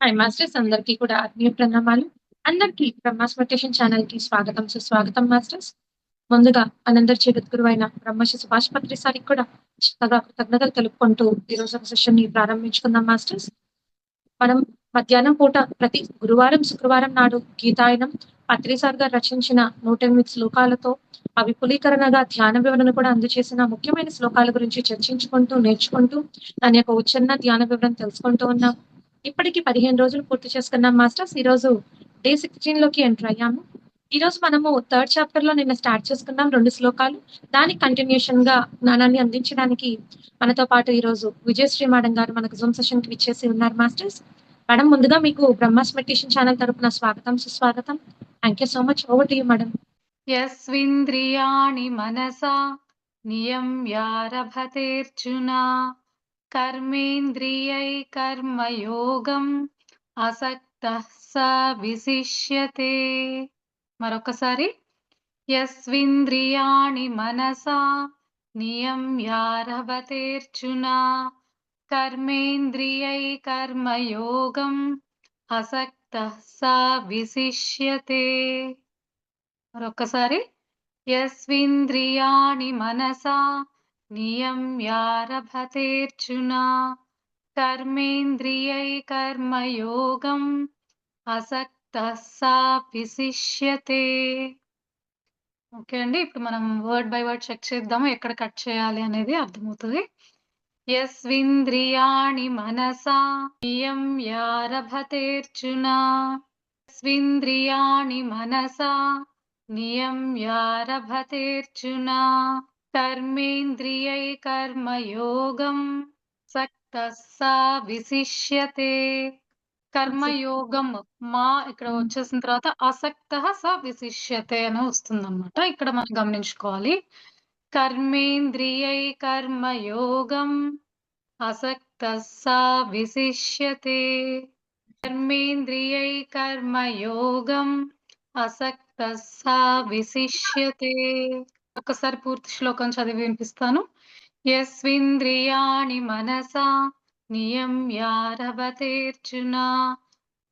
Hi masters అందరికీ కూడా ఆత్మీయ ప్రణామాలు. అందరికీ బ్రహ్మాస్మటేషన్ ఛానల్కి స్వాగతం సుస్వాగతం మాస్టర్స్ ముందుగా మనందరి గురువు అయిన బ్రహ్మశ్రీ సుభాష్ పత్రి సారికి కూడా చక్కగా కృతజ్ఞతలు తెలుపుకుంటూ ఈ రోజు సెషన్ని ప్రారంభించుకుందాం మాస్టర్స్ మనం మధ్యాహ్నం పూట ప్రతి గురువారం శుక్రవారం నాడు గీతాయనం పత్రి సార్ గారు రచించిన నూట ఎనిమిది శ్లోకాలతో అవిపులీకరణగా ధ్యాన వివరణ కూడా అందజేసిన ముఖ్యమైన శ్లోకాల గురించి చర్చించుకుంటూ నేర్చుకుంటూ దాని యొక్క ఉచ్చన్న ధ్యాన వివరణ తెలుసుకుంటూ ఉన్నాం. ఇప్పటికి పదిహేను రోజులు పూర్తి చేసుకున్నాం మాస్టర్స్. ఈరోజు డే సిక్స్టీన్లోకి ఎంటర్ అయ్యాము. ఈరోజు మనము థర్డ్ చాప్టర్లో నిన్న స్టార్ట్ చేసుకున్నాం రెండు శ్లోకాలు. దానికి కంటిన్యూషన్గా జ్ఞానాన్ని అందించడానికి మనతో పాటు ఈరోజు విజయశ్రీ మేడం గారు మనకు జూమ్ సెషన్కి ఇచ్చేసి ఉన్నారు మాస్టర్స్. మేడం ముందుగా మీకు బ్రహ్మాస్ మెడిటేషన్ ఛానల్ తరపున స్వాగతం సుస్వాగతం. Thank you so much over to you madam ఎస్వింద్రియాణి మనసా నియం యారభతేర్జున. कर्मेन्द्रियै कर्मयोगम् असक्तः స విశిష్యతే మరొకసారి యస్వింద్రియాణి మనసా నియమ్యారభతేర్జున కర్మేంద్రియై కర్మయోగం అసక్త స విశిష్యతే మరొకసారి యస్వింద్రియాణి మనసా నియమ్యారభతేర్జున కర్మేంద్రియై కర్మయోగం అసక్త సా ఓకే అండి ఇప్పుడు మనం వర్డ్ బై వర్డ్ చెక్ చేద్దాము ఎక్కడ కట్ చేయాలి అనేది అర్థమవుతుంది. యస్వింద్రియాణి మనసా నియమ్యారభతేర్జున స్వింద్రియాణి మనసా నియమ్యారభతేర్జున కర్మేంద్రియై కర్మయోగం సక్త సా విశిష్యతే కర్మయోగం మా ఇక్కడ వచ్చేసిన తర్వాత ఆసక్త స విశిష్యతే అని వస్తుంది అనమాట ఇక్కడ మనం గమనించుకోవాలి. కర్మేంద్రియై కర్మయోగం అసక్త స విశిష్యతే. కర్మేంద్రియై కర్మయోగం అసక్త స విశిష్యతే. ఒకసారి పూర్తి శ్లోకం చదివి వినిపిస్తాను. యస్వింద్రియాణి మనసా నియమ్యారభతేర్జున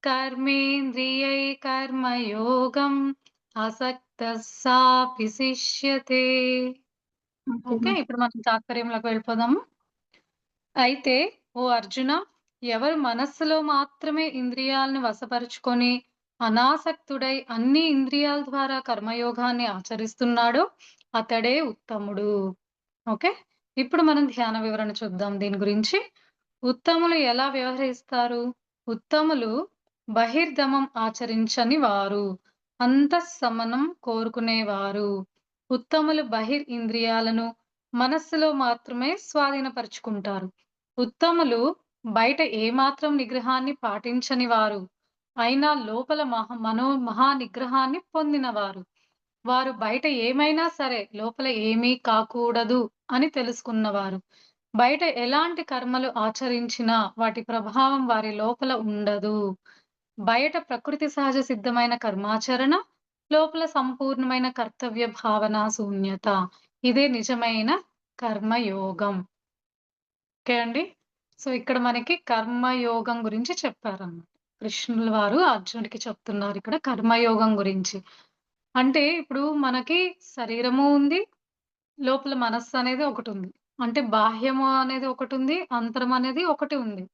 కర్మేంద్రియై కర్మయోగం అసక్త సా విశిష్యతే ఓకే ఇప్పుడు మనం తాత్పర్యంలోకి వెళ్ళిపోదాము. అయితే ఓ అర్జున ఎవరు మనస్సులో మాత్రమే ఇంద్రియాలను వశపరుచుకొని అనాసక్తుడై అన్ని ఇంద్రియాల ద్వారా కర్మయోగాన్ని ఆచరిస్తున్నాడో అతడే ఉత్తముడు. ఓకే? ఇప్పుడు మనం ధ్యాన వివరణ చూద్దాం దీని గురించి. ఉత్తములు ఎలా వ్యవహరిస్తారు? ఉత్తములు బహిర్గమం ఆచరించని వారు అంతఃసమనం కోరుకునేవారు. ఉత్తములు బహిర్ ఇంద్రియాలను మనస్సులో మాత్రమే స్వాధీనపరుచుకుంటారు. ఉత్తములు బయట ఏమాత్రం నిగ్రహాన్ని పాటించని వారు అయినా లోపల మహా మనో మహా నిగ్రహాన్ని పొందినవారు. వారు బయట ఏమైనా సరే లోపల ఏమీ కాకూడదు అని తెలుసుకున్నవారు. బయట ఎలాంటి కర్మలు ఆచరించినా వాటి ప్రభావం వారి లోపల ఉండదు. బయట ప్రకృతి సహజ సిద్ధమైన కర్మాచరణ లోపల సంపూర్ణమైన కర్తవ్య భావన శూన్యత. ఇదే నిజమైన కర్మయోగం. ఓకే అండి? సో ఇక్కడ మనకి కర్మయోగం గురించి చెప్పారన్నమాట. కృష్ణుల వారు అర్జునుడికి చెప్తున్నారు ఇక్కడ కర్మయోగం గురించి. అంటే ఇప్పుడు మనకి శరీరము ఉంది లోపల మనస్సు అనేది ఒకటి ఉంది. అంటే బాహ్యము అనేది ఒకటి ఉంది అంతరం అనేది ఒకటి ఉంది.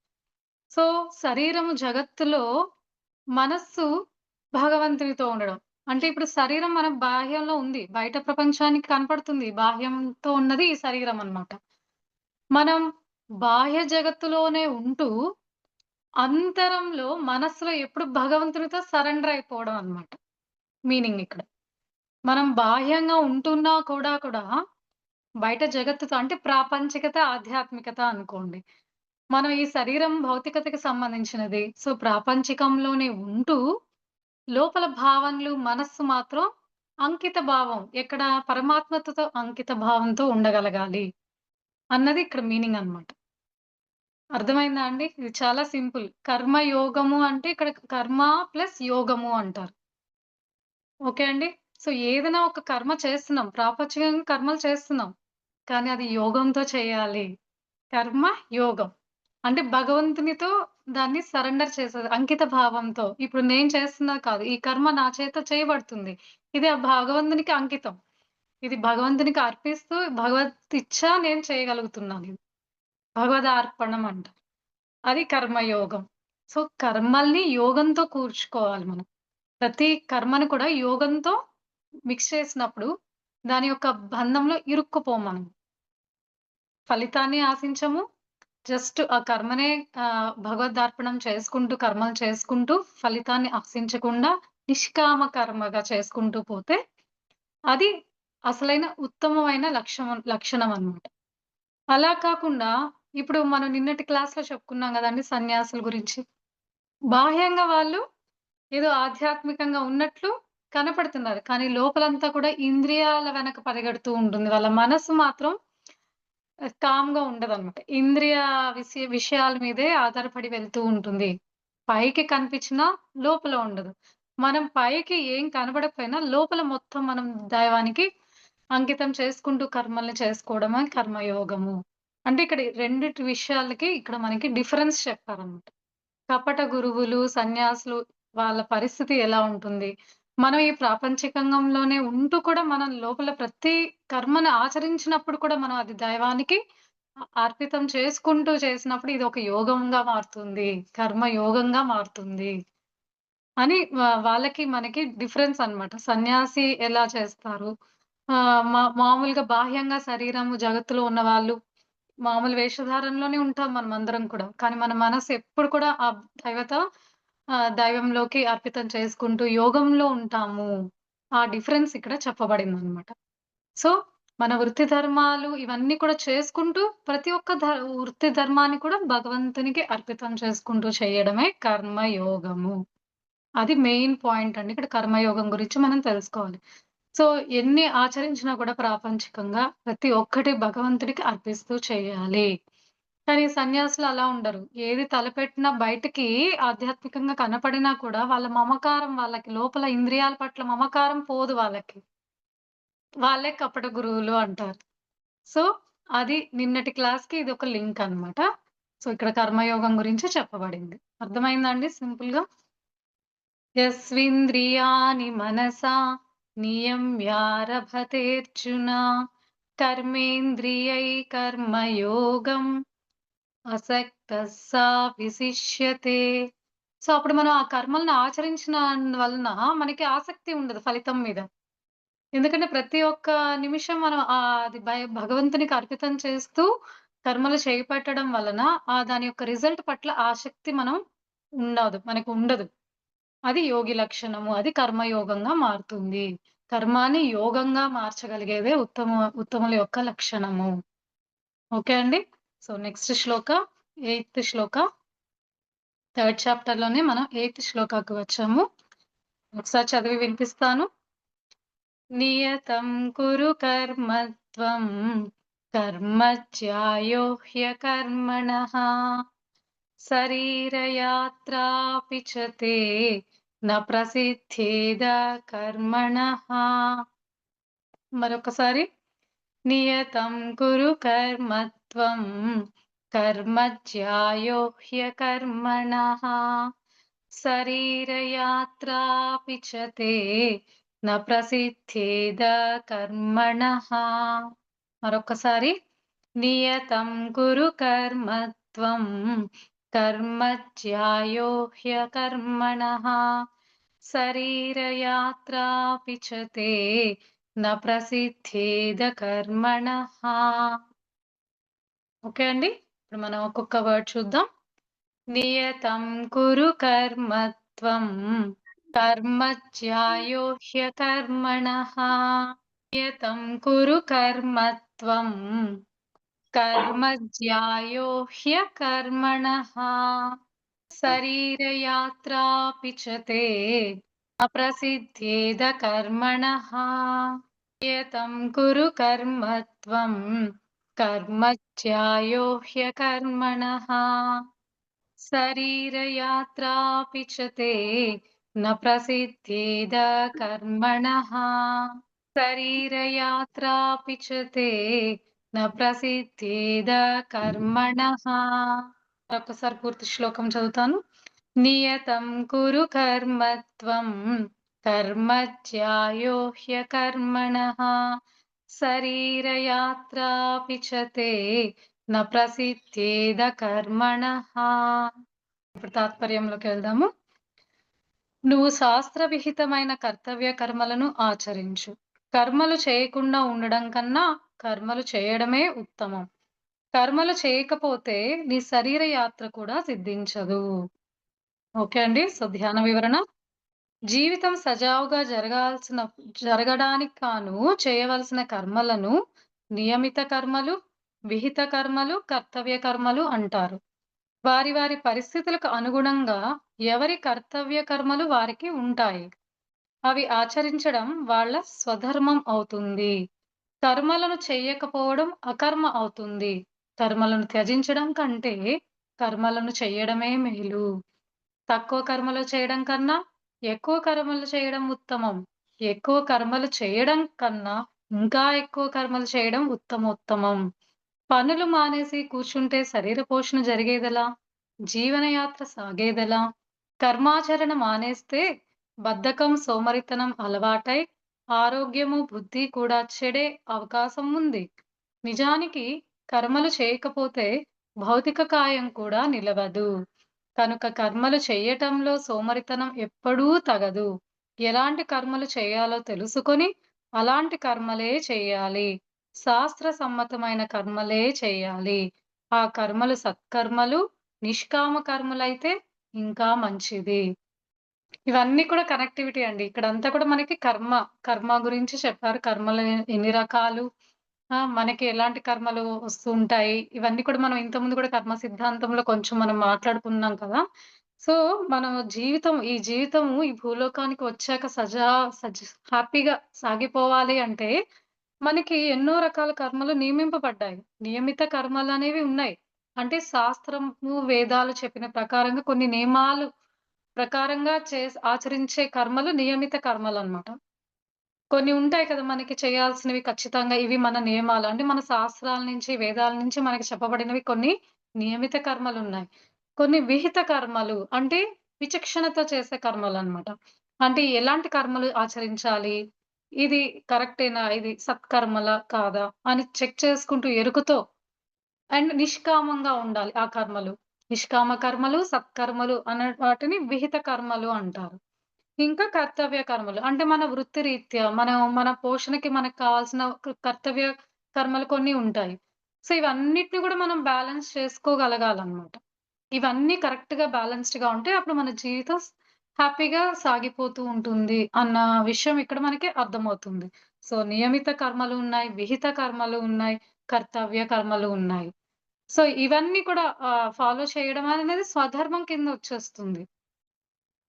సో శరీరము జగత్తులో మనస్సు భగవంతునితో ఉండడం. అంటే ఇప్పుడు శరీరం మన బాహ్యంలో ఉంది బయట ప్రపంచానికి కనపడుతుంది బాహ్యంతో ఉన్నది ఈ శరీరం అన్నమాట. మనం బాహ్య జగత్తులోనే ఉంటూ అంతరంలో మనస్సులో ఎప్పుడు భగవంతునితో సరెండర్ అయిపోవడం అన్నమాట. మీనింగ్ ఇక్కడ. మనం బాహ్యంగా ఉంటున్నా కూడా కూడా బయట జగత్తుతో అంటే ప్రాపంచికత ఆధ్యాత్మికత అనుకోండి. మనం ఈ శరీరం భౌతికతకి సంబంధించినది. సో ప్రాపంచికంలోనే ఉంటూ లోపల భావనలు మనస్సు మాత్రం అంకిత భావం ఎక్కడ పరమాత్మతో అంకిత భావంతో ఉండగలగాలి అన్నది ఇక్కడ మీనింగ్ అన్నమాట. అర్థమైందా అండి? ఇది చాలా సింపుల్. కర్మ యోగము అంటే ఇక్కడ కర్మ ప్లస్ యోగము అంటారు. ఓకే అండి సో ఏదైనా ఒక కర్మ చేస్తున్నాం ప్రాపంచికంగా కర్మలు చేస్తున్నాం కానీ అది యోగంతో చేయాలి కర్మ యోగం అంటే భగవంతునితో దాన్ని సరెండర్ చేసేది. అంకిత భావంతో. ఇప్పుడు నేను చేస్తున్నది కాదు. ఈ కర్మ నా చేత చేయబడుతుంది. ఇది ఆ భగవంతునికి అంకితం. ఇది భగవంతునికి అర్పిస్తూ భగవత్ ఇచ్చ నేను చేయగలుగుతున్నాను. భగవద్ అర్పణం అంట అది కర్మయోగం. సో, కర్మల్ని యోగంతో కూర్చుకోవాలి మనం. ప్రతి కర్మను కూడా యోగంతో మిక్స్ చేసినప్పుడు దాని యొక్క బంధంలో ఇరుక్కుపోం మనం. ఫలితాన్ని ఆశించము. జస్ట్ ఆ కర్మనే భగవద్ార్పణం చేసుకుంటూ, కర్మలు చేసుకుంటూ, ఫలితాన్ని ఆశించకుండా నిష్కామ కర్మగా చేసుకుంటూ పోతే, అది అసలైన ఉత్తమమైన లక్షమం లక్షణం అన్నమాట. అలా కాకుండా ఇప్పుడు మనం నిన్నటి క్లాస్‌లో చెప్పుకున్నాం కదండి సన్యాసుల గురించి. బాహ్యంగా వాళ్ళు ఏదో ఆధ్యాత్మికంగా ఉన్నట్లు కనపడుతున్నారు. కానీ లోపలంతా కూడా ఇంద్రియాల వెనక పరిగెడుతూ ఉంటుంది. వాళ్ళ మనసు మాత్రం కామ్గా ఉండదు అనమాట ఇంద్రియ విషయ విషయాల మీదే ఆధారపడి వెళ్తూ ఉంటుంది. పైకి కనిపించినా లోపల ఉండదు. మనం పైకి ఏం కనబడకపోయినా లోపల మొత్తం మనం దైవానికి అంకితం చేసుకుంటూ కర్మల్ని చేసుకోవడమే కర్మయోగము. అంటే ఇక్కడ రెండిటి విషయాలకి ఇక్కడ మనకి డిఫరెన్స్ చెప్పారన్నమాట. కపట గురువులు, సన్యాసులు వాళ్ళ పరిస్థితి ఎలా ఉంటుంది? మనం ఈ ప్రాపంచికంగంలోనే ఉంటూ కూడా మనం లోపల ప్రతి కర్మను ఆచరించినప్పుడు కూడా మనం అది దైవానికి అర్పితం చేసుకుంటూ చేసినప్పుడు ఇది ఒక యోగంగా మారుతుంది. కర్మ యోగంగా మారుతుంది. అని వాళ్ళకి మనకి డిఫరెన్స్ అన్నమాట. సన్యాసి ఎలా చేస్తారు? మా మామూలుగా బాహ్యంగా శరీరము జగత్తులో ఉన్నవాళ్ళు మామూలు వేషధారణలోనే ఉంటాం మనం అందరం కూడా. కానీ మన మనసు ఎప్పుడు కూడా ఆ దైవత దైవంలోకి అర్పితం చేసుకుంటూ యోగంలో ఉంటాము. ఆ డిఫరెన్స్ ఇక్కడ చెప్పబడిందన్నమాట. సో, మన వృత్తి ధర్మాలు ఇవన్నీ కూడా చేసుకుంటూ ప్రతి ఒక్క వృత్తి ధర్మాన్ని కూడా భగవంతునికి అర్పితం చేసుకుంటూ చేయడమే కర్మయోగము. అది మెయిన్ పాయింట్ అండి. ఇక్కడ కర్మయోగం గురించి మనం తెలుసుకోవాలి. సో, ఎన్ని ఆచరించినా కూడా ప్రాపంచికంగా ప్రతి ఒక్కటి భగవంతుడికి అర్పిస్తూ చేయాలి. కానీ సన్యాసులు అలా ఉండరు. ఏది తలపెట్టినా బయటికి ఆధ్యాత్మికంగా కనపడినా కూడా వాళ్ళ మమకారం వాళ్ళకి లోపల ఇంద్రియాల పట్ల మమకారం పోదు వాళ్ళకి. వాళ్ళే కపట గురువులు అంటారు. సో, అది నిన్నటి క్లాస్‌కి ఇదొక లింక్ అన్నమాట. సో, ఇక్కడ కర్మయోగం గురించి చెప్పబడింది. అర్థమైందా అండి సింపుల్‌గా? యస్వింద్రియాని మనసా నియమ్యారభతేర్జున కర్మేంద్రియై కర్మయోగం అసక్త సా విశిష్యతే. సో, అప్పుడు మనం ఆ కర్మలను ఆచరించిన వలన మనకి ఆసక్తి ఉండదు ఫలితం మీద. ఎందుకంటే ప్రతి ఒక్క నిమిషం మనం ఆ అది భయ భగవంతునికి అర్పితం చేస్తూ కర్మలు చేపట్టడం వలన ఆ దాని యొక్క రిజల్ట్ పట్ల ఆసక్తి మనం ఉండదు. మనకు ఉండదు. అది యోగి లక్షణము. అది కర్మయోగంగా మారుతుంది. కర్మాన్ని యోగంగా మార్చగలిగేదే ఉత్తమ ఉత్తముల యొక్క లక్షణము. ఓకే అండి. సో, నెక్స్ట్ శ్లోక ఎయిత్ శ్లోక. థర్డ్ చాప్టర్లోనే మనం ఎయిత్ శ్లోకాకు వచ్చాము. ఒకసారి చదివి వినిపిస్తాను. నియతం కురు కర్మత్వం కర్మ జ్యాయో కర్మణ శరీరయాత్రాపి చ న ప్రసిద్ధేద కర్మణ మరొకసారి నియతం కురు కర్మ త్వం కర్మ జ్యాయో హ్యకర్మణః శరీరయాత్రాపి చ తే న ప్రసిద్ధేద కర్మణః. మరొకసారి నియతం గురు కర్మత్వం కర్మ జ్యాయో హ్యకర్మణః శరీరయాత్రాపి చ తే న ప్రసిద్ధేద కర్మణ। ఓకే అండి. ఇప్పుడు మనం ఒక్కొక్క వర్డ్ చూద్దాం. నియతం కురు కర్మత్వం. కర్మ జ్యాయో హ్యకర్మణః నియతం కురు కర్మత్వం. కర్మ శరీరయాత్రాపి చతే అప్రసిద్ధేద కర్మణ. నియతం కురు కర్మత్వం. త్వం కర్మ జ్యాయో హ్యకర్మణః శరీరయాత్రాపి చ తే న ప్రసిద్ధేద కర్మణః శరీరయాత్రాపి చ ప్రసిద్ధేద కర్మణ ఒక్కసారి పూర్తి శ్లోకం చదువుతాను. నియతం కురు కర్మత్వం కర్మ జ్యాయో హ్యకర్మణః శరీరయాత్రాపి చ తే న ప్రసిద్ధ్యేద కర్మణః. ఇప్పుడు తాత్పర్యంలోకి వెళ్దాము. నువ్వు శాస్త్ర విహితమైన కర్తవ్య కర్మలను ఆచరించు. కర్మలు చేయకుండా ఉండడం కన్నా కర్మలు చేయడమే ఉత్తమం. కర్మలు చేయకపోతే నీ శరీర యాత్ర కూడా సిద్ధించదు. ఓకే అండి. సో ధ్యాన వివరణ. జీవితం సజావుగా జరగాల్సిన జరగడానికి కాను చేయవలసిన కర్మలను నియమిత కర్మలు, విహిత కర్మలు, కర్తవ్య కర్మలు అంటారు. వారి వారి పరిస్థితులకు అనుగుణంగా ఎవరి కర్తవ్య కర్మలు వారికి ఉంటాయి. అవి ఆచరించడం వాళ్ళ స్వధర్మం అవుతుంది. కర్మలను చేయకపోవడం అకర్మ అవుతుంది. కర్మలను త్యజించడం కంటే కర్మలను చేయడమే మేలు. తక్కువ కర్మలు చేయడం కన్నా ఎక్కువ కర్మలు చేయడం ఉత్తమం. ఎక్కువ కర్మలు చేయడం కన్నా ఇంకా ఎక్కువ కర్మలు చేయడం ఉత్తమోత్తమం. పనులు మానేసి కూర్చుంటే శరీర పోషణ జరిగేదెలా? జీవనయాత్ర సాగేదెలా? కర్మాచరణ మానేస్తే బద్ధకం, సోమరితనం అలవాటై ఆరోగ్యము, బుద్ధి కూడా చెడే అవకాశం ఉంది. నిజానికి కర్మలు చేయకపోతే భౌతిక కాయం కూడా నిలవదు. కనుక కర్మలు చెయ్యటంలో సోమరితనం ఎప్పుడూ తగదు. ఎలాంటి కర్మలు చేయాలో తెలుసుకొని అలాంటి కర్మలే చేయాలి శాస్త్ర సమ్మతమైన కర్మలే చేయాలి ఆ కర్మలు సత్కర్మలు, నిష్కామ కర్మలైతే ఇంకా మంచిది. ఇవన్నీ కూడా కనెక్టివిటీ అండి. ఇక్కడంతా కూడా మనకి కర్మ, కర్మ గురించి చెప్పారు. కర్మలు ఎన్ని రకాలు, ఆ! మనకి ఎలాంటి కర్మలు వస్తూ ఉంటాయి. ఇవన్నీ కూడా మనం ఇంతకుముందు కూడా కర్మ సిద్ధాంతంలో కొంచెం మనం మాట్లాడుకున్నాం కదా! సో, మనం జీవితం ఈ జీవితము ఈ భూలోకానికి వచ్చాక సజా సజ హ్యాపీగా సాగిపోవాలి అంటే మనకి ఎన్నో రకాల కర్మలు నియమింపబడ్డాయి. నియమిత కర్మలనేవి ఉన్నాయి. అంటే శాస్త్రము, వేదాలు చెప్పిన ప్రకారంగా కొన్ని నియమాలు ప్రకారంగా చేస్ ఆచరించే కర్మలు నియమిత కర్మలనమాట. కొన్ని ఉంటాయి కదా! మనకి చేయాల్సినవి ఖచ్చితంగా ఇవి మన నియమాలు. అంటే మన శాస్త్రాల నుంచి, వేదాల నుంచి మనకి చెప్పబడినవి కొన్ని నియమిత కర్మలు ఉన్నాయి కొన్ని విహిత కర్మలు అంటే విచక్షణతో చేసే కర్మలు అనమాట అంటే ఎలాంటి కర్మలు ఆచరించాలి? ఇది కరెక్టేనా? ఇది సత్కర్మల కాదా? అని చెక్ చేసుకుంటూ ఎరుకుతో అండ్ నిష్కామంగా ఉండాలి ఆ కర్మలు. నిష్కామ కర్మలు, సత్కర్మలు అనే వాటిని విహిత కర్మలు అంటారు. ఇంకా కర్తవ్య కర్మలు. అంటే మన వృత్తి రీత్యా మనం మన పోషణకి మనకు కావాల్సిన కర్తవ్య కర్మలు కొన్ని ఉంటాయి. సో, ఇవన్నిటిని కూడా మనం బ్యాలెన్స్ చేసుకోగలగాలన్నమాట ఇవన్నీ కరెక్ట్గా బ్యాలెన్స్డ్గా ఉంటే అప్పుడు మన జీవితం హ్యాపీగా సాగిపోతూ ఉంటుంది అన్న విషయం ఇక్కడ మనకి అర్థమవుతుంది. సో, నియమిత కర్మలు ఉన్నాయి, విహిత కర్మలు ఉన్నాయి, కర్తవ్య కర్మలు ఉన్నాయి. సో, ఇవన్నీ కూడా ఫాలో చేయడం అనేది స్వధర్మం కింద వచ్చేస్తుంది.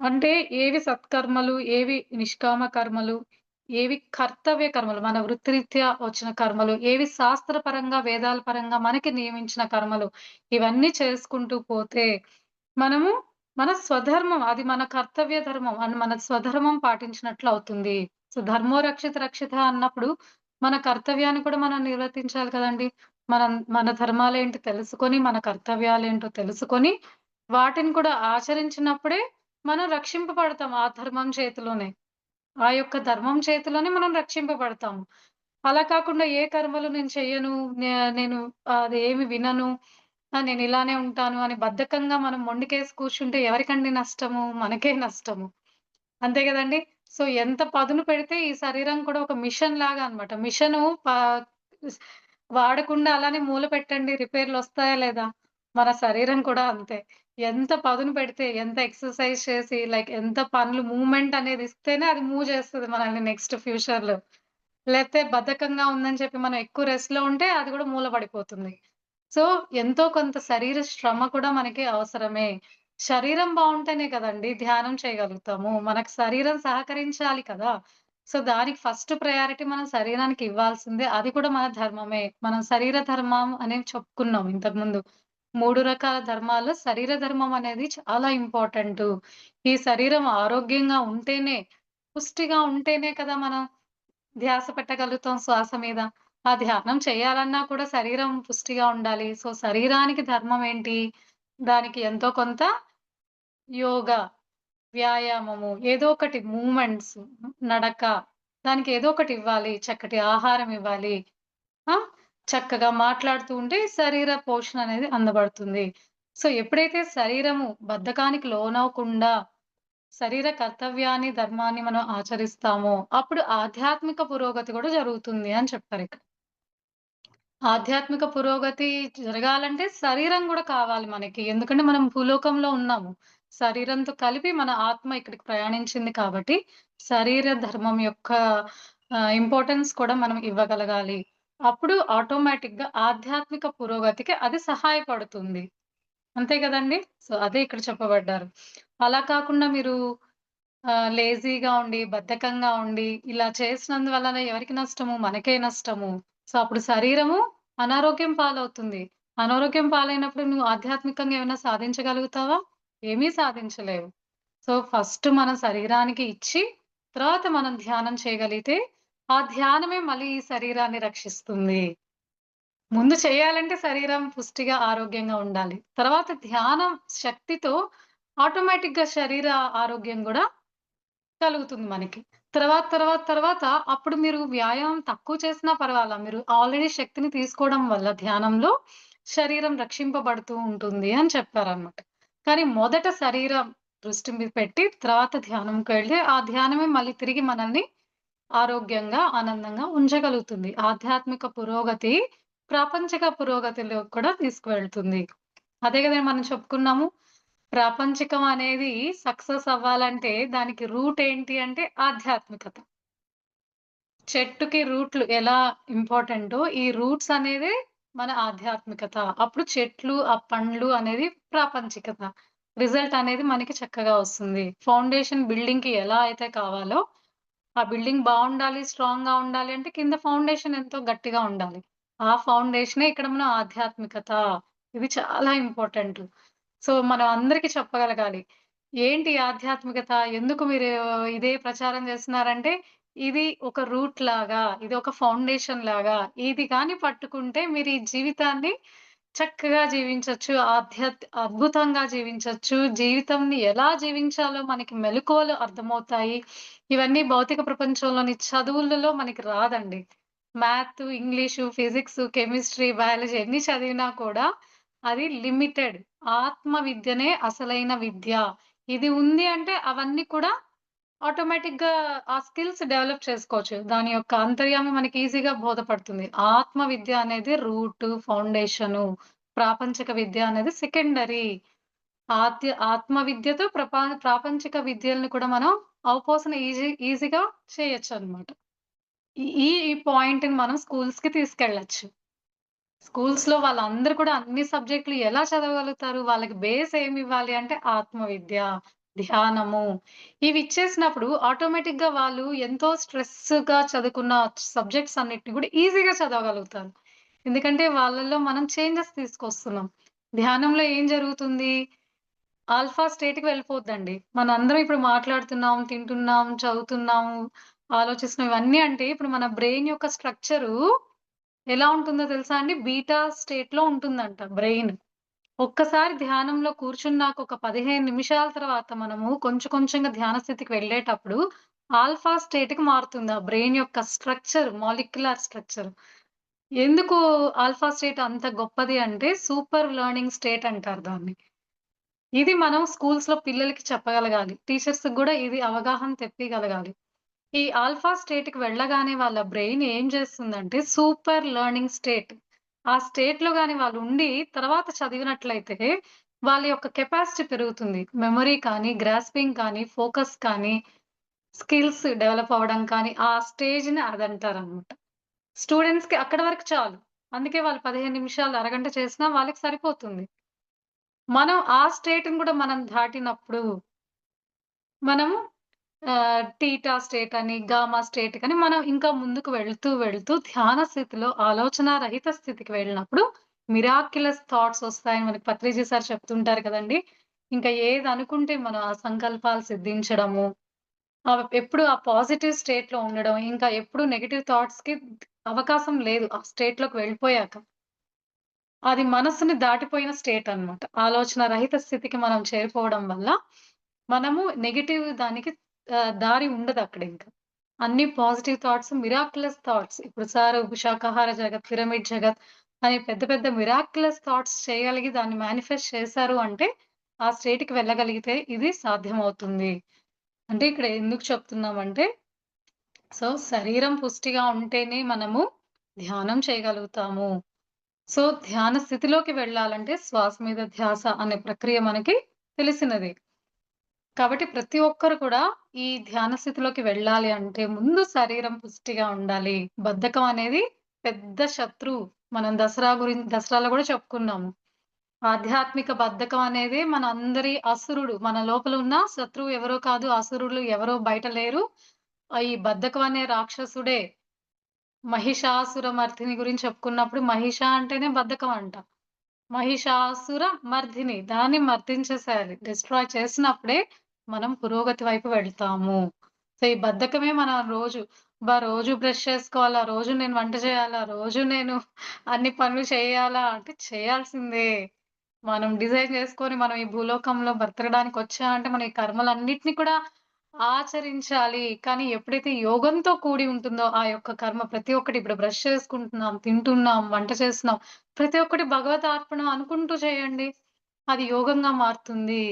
అంటే ఏవి సత్కర్మలు, ఏవి నిష్కామ కర్మలు, ఏవి కర్తవ్య కర్మలు, మన వృత్తిరీత్యా వచ్చిన కర్మలు, ఏవి శాస్త్రపరంగా, వేదాల పరంగా మనకి నియమించిన కర్మలు, ఇవన్నీ చేసుకుంటూ పోతే మనము మన స్వధర్మం అది మన కర్తవ్య ధర్మం అని మన స్వధర్మం పాటించినట్లు అవుతుంది. సో, ధర్మో రక్షిత రక్షిత అన్నప్పుడు మన కర్తవ్యాన్ని కూడా మనం నిర్వర్తించాలి కదండీ! మనం మన ధర్మాలేంటి తెలుసుకొని, మన కర్తవ్యాలేంటో తెలుసుకొని, వాటిని కూడా ఆచరించినప్పుడే మనం రక్షింపబడతాం ఆ ధర్మం చేతిలోనే. ఆ యొక్క ధర్మం చేతిలోనే మనం రక్షింపబడతాము. అలా కాకుండా ఏ కర్మలు నేను చెయ్యను, నేను అది ఏమి వినను, నేను ఇలానే ఉంటాను అని బద్ధకంగా మనం మొండికేసి కూర్చుంటే ఎవరికండి నష్టము? మనకే నష్టము. అంతే కదండి సో, ఎంత పదును పెడితే ఈ శరీరం కూడా ఒక మిషన్ లాగా అన్నమాట. మిషను వాడకుండా అలానే మూల పెట్టండి రిపేర్లు వస్తాయా లేదా? మన శరీరం కూడా అంతే. ఎంత పదును పెడితే, ఎంత ఎక్సర్‌సైజ్ చేసి, లైక్ ఎంత పనులు మూమెంట్ అనేది ఇస్తేనే అది మూవ్ చేస్తుంది మనల్ని నెక్స్ట్ ఫ్యూచర్లో లేకపోతే బద్ధకంగా ఉందని చెప్పి మనం ఎక్కువ రెస్ట్లో ఉంటే అది కూడా మూల పడిపోతుంది. సో, ఎంతో కొంత శరీర శ్రమ కూడా మనకి అవసరమే. శరీరం బాగుంటేనే కదండీ ధ్యానం చేయగలుగుతాము. మనకు శరీరం సహకరించాలి కదా! సో, దానికి ఫస్ట్ ప్రయారిటీ మనం శరీరానికి ఇవ్వాల్సిందే. అది కూడా మన ధర్మమే. మనం శరీర ధర్మం అనేది చెప్పుకున్నాం ఇంతకు ముందు మూడు రకాల ధర్మాల్లో శరీర ధర్మం అనేది చాలా ఇంపార్టెంట్ ఈ శరీరం ఆరోగ్యంగా ఉంటేనే, పుష్టిగా ఉంటేనే కదా మనం ధ్యాస పెట్టగలుగుతాం శ్వాస మీద. ఆ ధ్యానం చేయాలన్నా కూడా శరీరం పుష్టిగా ఉండాలి. సో, శరీరానికి ధర్మం ఏంటి? దానికి ఎంతో కొంత యోగా, వ్యాయామము ఏదో ఒకటి మూమెంట్స్ నడక దానికి ఏదో ఒకటి ఇవ్వాలి. చక్కటి ఆహారం ఇవ్వాలి. చక్కగా మాట్లాడుతూ ఉంటే శరీర పోషణ అనేది అందబడుతుంది. సో, ఎప్పుడైతే శరీరము బద్ధకానికి లోనవకుండా శరీర కర్తవ్యాన్ని, ధర్మాన్ని మనం ఆచరిస్తామో అప్పుడు ఆధ్యాత్మిక పురోగతి కూడా జరుగుతుంది అని చెప్పారిక్కడ. ఆధ్యాత్మిక పురోగతి జరగాలంటే శరీరం కూడా కావాలి మనకి. ఎందుకంటే మనం భూలోకంలో ఉన్నాము. శరీరంతో కలిపి మన ఆత్మ ఇక్కడికి ప్రయాణించింది కాబట్టి శరీర ధర్మం యొక్క ఇంపార్టెన్స్ కూడా మనం ఇవ్వగలగాలి. అప్పుడు ఆటోమేటిక్గా ఆధ్యాత్మిక పురోగతికి అది సహాయపడుతుంది. అంతే కదండి సో, అదే ఇక్కడ చెప్పబడ్డారు. అలా కాకుండా మీరు లేజీగా ఉండి, బద్ధకంగా ఉండి ఇలా చేసినందువలన ఎవరికి నష్టము? మనకే నష్టము. సో, అప్పుడు శరీరము అనారోగ్యం పాలవుతుంది. అనారోగ్యం పాలైనప్పుడు నువ్వు ఆధ్యాత్మికంగా ఏమైనా సాధించగలుగుతావా? ఏమీ సాధించలేవు. సో, ఫస్ట్ మన శరీరానికి ఇచ్చి, తర్వాత మనం ధ్యానం చేయగలిగితే, ఆ ధ్యానమే మళ్ళీ ఈ శరీరాన్ని రక్షిస్తుంది. ముందు చేయాలంటే శరీరం పుష్టిగా, ఆరోగ్యంగా ఉండాలి. తర్వాత ధ్యానం శక్తితో ఆటోమేటిక్గా శరీర ఆరోగ్యం కూడా కలుగుతుంది మనకి. తర్వాత, తర్వాత, తర్వాత అప్పుడు మీరు వ్యాయామం తక్కువ చేసినా పర్వాలా. మీరు ఆల్రెడీ శక్తిని తీసుకోవడం వల్ల ధ్యానంలో శరీరం రక్షింపబడుతూ ఉంటుంది అని చెప్పారనమాట కానీ మొదట శరీరం దృష్టి మీద పెట్టి తర్వాత ధ్యానంకి వెళ్ళి ఆ ధ్యానమే మళ్ళీ తిరిగి మనల్ని ఆరోగ్యంగా, ఆనందంగా ఉంచగలుగుతుంది. ఆధ్యాత్మిక పురోగతి ప్రాపంచిక పురోగతిలోకి కూడా తీసుకువెళ్తుంది. అదే కదా మనం చెప్పుకున్నాము. ప్రాపంచికం అనేది సక్సెస్ అవ్వాలంటే దానికి రూట్ ఏంటి అంటే ఆధ్యాత్మికత. చెట్టుకి రూట్లు ఎలా ఇంపార్టెంటో ఈ రూట్స్ అనేదే మన ఆధ్యాత్మికత. అప్పుడు చెట్లు, ఆ పండ్లు అనేది ప్రాపంచికత. రిజల్ట్ అనేది మనకి చక్కగా వస్తుంది. ఫౌండేషన్ బిల్డింగ్కి ఎలా అయితే కావాలో, ఆ బిల్డింగ్ బాగుండాలి స్ట్రాంగ్గా ఉండాలి అంటే కింద ఫౌండేషన్ ఎంతో గట్టిగా ఉండాలి. ఆ ఫౌండేషనే ఇక్కడ మన ఆధ్యాత్మికత. ఇది చాలా ఇంపార్టెంట్. సో, మనం అందరికి చెప్పగలగాలి. ఏంటి ఆధ్యాత్మికత? ఎందుకు మీరు ఇదే ప్రచారం చేస్తున్నారంటే, ఇది ఒక రూట్ లాగా, ఇది ఒక ఫౌండేషన్ లాగా, ఇది కానీ పట్టుకుంటే మీరు ఈ జీవితాన్ని చక్కగా జీవించొచ్చు. ఆధ్యాత్ అద్భుతంగా జీవించొచ్చు. జీవితంని ఎలా జీవించాలో మనకి మెలకువలు అర్థమవుతాయి. ఇవన్నీ భౌతిక ప్రపంచంలోని చదువులలో మనకి రాదండి. Math, English, physics, chemistry, biology ఎన్ని చదివినా కూడా అది లిమిటెడ్. ఆత్మ విద్యనే అసలైన విద్య. ఇది ఉంది అంటే అవన్నీ కూడా ఆటోమేటిక్గా ఆ స్కిల్స్ డెవలప్ చేసుకోవచ్చు. దాని యొక్క అంతర్యామి మనకి ఈజీగా బోధపడుతుంది. ఆత్మ విద్య అనేది రూట్ ఫౌండేషను. ప్రాపంచిక విద్య అనేది సెకండరీ. ఆద్య ఆత్మ విద్యతో ప్రపా ప్రాపంచిక విద్యలను కూడా మనం అవపోసన ఈజీ ఈజీగా చేయొచ్చు అనమాట ఈ ఈ పాయింట్‌ని మనం స్కూల్స్కి తీసుకెళ్ళొచ్చు. స్కూల్స్‌లో వాళ్ళందరూ కూడా అన్ని సబ్జెక్టులు ఎలా చదవగలుగుతారు? వాళ్ళకి బేస్ ఏమివ్వాలి అంటే ఆత్మ విద్య, ధ్యానము ఇవి ఇచ్చేసినప్పుడు ఆటోమేటిక్గా వాళ్ళు ఎంతో స్ట్రెస్గా చదువుకున్న సబ్జెక్ట్స్ అన్నిటిని కూడా ఈజీగా చదవగలుగుతారు. ఎందుకంటే వాళ్ళలో మనం చేంజెస్ తీసుకొస్తున్నాం. ధ్యానంలో ఏం జరుగుతుంది? ఆల్ఫా స్టేట్కి వెళ్ళిపోద్దండి. మనందరం ఇప్పుడు మాట్లాడుతున్నాం, తింటున్నాం, చదువుతున్నాం ఆలోచిస్తున్నాం ఇవన్నీ అంటే ఇప్పుడు మన బ్రెయిన్ యొక్క స్ట్రక్చరు ఎలా ఉంటుందో తెలుసా అండి? బీటా స్టేట్లో ఉంటుందంట బ్రెయిన్. ఒక్కసారి ధ్యానంలో కూర్చున్నాక ఒక 15 నిమిషాల తర్వాత మనము కొంచెం కొంచెంగా ధ్యాన స్థితికి వెళ్ళేటప్పుడు ఆల్ఫా స్టేట్‌కి మారుతుంది. ఆ బ్రెయిన్ యొక్క స్ట్రక్చర్, మాలిక్యులర్ స్ట్రక్చర్. ఎందుకు ఆల్ఫా స్టేట్ అంత గొప్పది అంటే సూపర్ లెర్నింగ్ స్టేట్ అంటారు దాన్ని. ఇది మనం స్కూల్స్‌లో పిల్లలకి చెప్పగలగాలి. టీచర్స్‌కి కూడా ఇది అవగాహన తెప్పగలగాలి ఈ ఆల్ఫా స్టేట్‌కి వెళ్ళగానే వాళ్ళ బ్రెయిన్ ఏం చేస్తుందంటే సూపర్ లెర్నింగ్ స్టేట్. ఆ స్టేట్‌లో గాని వాళ్ళు ఉండి తర్వాత చదివినట్లయితే వాళ్ళ యొక్క కెపాసిటీ పెరుగుతుంది. మెమరీ కానీ, గ్రాస్పింగ్ కానీ, ఫోకస్ కానీ, స్కిల్స్ డెవలప్ అవ్వడం కానీ ఆ స్టేజ్‌ని స్టూడెంట్స్కి అక్కడ వరకు చాలు. అందుకే వాళ్ళు 15 నిమిషాలు, అరగంట చేసినా వాళ్ళకి సరిపోతుంది. మనం ఆ స్టేట్‌ని కూడా మనం దాటినప్పుడు మనము టీటా స్టేట్ అని, గామా స్టేట్ కానీ మనం ఇంకా ముందుకు వెళ్తూ, వెళ్తూ ధ్యాన స్థితిలో ఆలోచన రహిత స్థితికి వెళ్ళినప్పుడు మిరాక్యులస్ థాట్స్ వస్తాయని మనకి పత్రిజీ సార్ చెప్తుంటారు కదండీ! ఇంకా ఏది అనుకుంటే మనం ఆ సంకల్పాలు సిద్ధించడము, ఎప్పుడు ఆ పాజిటివ్ స్టేట్‌లో ఉండడం, ఇంకా ఎప్పుడు నెగెటివ్ థాట్స్‌కి అవకాశం లేదు. ఆ స్టేట్‌లోకి వెళ్ళిపోయాక. అది మనస్సుని దాటిపోయిన స్టేట్ అన్నమాట. ఆలోచన రహిత స్థితికి మనం చేరిపోవడం వల్ల, మనము నెగిటివ్ దానికి దారి ఉండదు అక్కడ ఇంకా అన్ని పాజిటివ్ థాట్స్, మిరాక్యులస్ థాట్స్ ఇప్పుడు సార్ శాకాహార జగత్, పిరమిడ్ జగత్ అని పెద్ద పెద్ద మిరాక్యులస్ థాట్స్ చేయగలిగి దాన్ని మేనిఫెస్ట్ చేశారు అంటే, ఆ స్టేట్‌కి వెళ్ళగలిగితే ఇది సాధ్యమవుతుంది. అంటే ఇక్కడ ఎందుకు చెప్తున్నామంటే, సో శరీరం పుష్టిగా ఉంటేనే మనము ధ్యానం చేయగలుగుతాము. సో ధ్యాన స్థితిలోకి వెళ్ళాలంటే శ్వాస మీద ధ్యాస అనే ప్రక్రియ మనకి తెలిసినది కాబట్టి ప్రతి ఒక్కరు కూడా ఈ ధ్యాన స్థితిలోకి వెళ్ళాలి అంటే ముందు శరీరం పుష్టిగా ఉండాలి. బద్ధకం అనేది పెద్ద శత్రువు. మనం దసరా గురించి దసరాలో కూడా చెప్పుకున్నాము. ఆధ్యాత్మిక బద్ధకం అనేది మన అందరి అసురుడు. మన లోపల ఉన్న శత్రువు ఎవరో కాదు, అసురులు ఎవరో బయట లేరు. ఈ బద్ధకం అనే రాక్షసుడే. మహిషాసురమర్తిని గురించి చెప్పుకున్నప్పుడు మహిష అంటేనే బద్ధకం అంట. మహిషాసుర మర్దిని దాన్ని మర్దించేసేయాలి. డిస్ట్రాయ్ చేసినప్పుడే మనం పురోగతి వైపు వెళ్తాము. సో ఈ బద్ధకమే మన రోజు బా రోజు బ్రష్ చేసుకోవాలా, రోజు నేను వంట చేయాలా, రోజు నేను అన్ని పనులు చేయాలా అంటే చేయాల్సిందే. మనం డిజైన్ చేసుకొని మనం ఈ భూలోకంలో బ్రతకడానికి వచ్చా అంటే మనం ఈ కర్మలన్నిటిని కూడా ఆచరించాలి. కానీ ఎప్పుడైతే యోగంతో కూడి ఉంటుందో ఆ యొక్క కర్మ ప్రతి ఒక్కటి ఇప్పుడు బ్రష్ చేసుకుంటున్నాం, తింటున్నాం, వంట చేస్తున్నాం. ప్రతి ఒక్కటి భగవతార్పణం అనుకుంటూ చేయండి. అది యోగంగా మారుతుంది.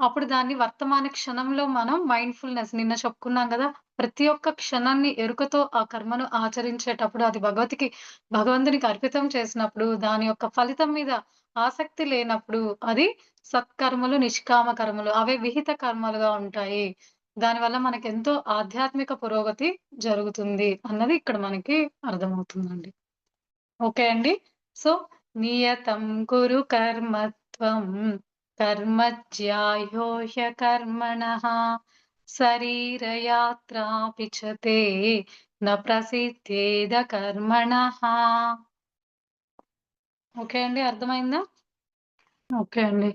అప్పుడు దాన్ని వర్తమాన క్షణంలో మనం మైండ్‌ఫుల్‌నెస్ నిన్న చెప్పుకున్నాం కదా ప్రతి ఒక్క క్షణాన్ని ఎరుకతో ఆ కర్మను ఆచరించేటప్పుడు అది భగవతికి భగవంతునికి అర్పితం చేసినప్పుడు దాని యొక్క ఫలితం మీద ఆసక్తి లేనప్పుడు అది సత్కర్మలు, నిష్కామ కర్మలు అవే విహిత కర్మలుగా ఉంటాయి. దానివల్ల మనకెంతో ఆధ్యాత్మిక పురోగతి జరుగుతుంది అన్నది ఇక్కడ మనకి అర్థమవుతుందండి. ఓకే అండి. సో నియతం కురు కర్మత్వం కర్మజ్యాయోహ్య కర్మణ శరీరయాత్రాపి చ తే న ప్రసిద్ధేద కర్మణ ఓకే అండి. అర్థమైందా? ఓకే అండి.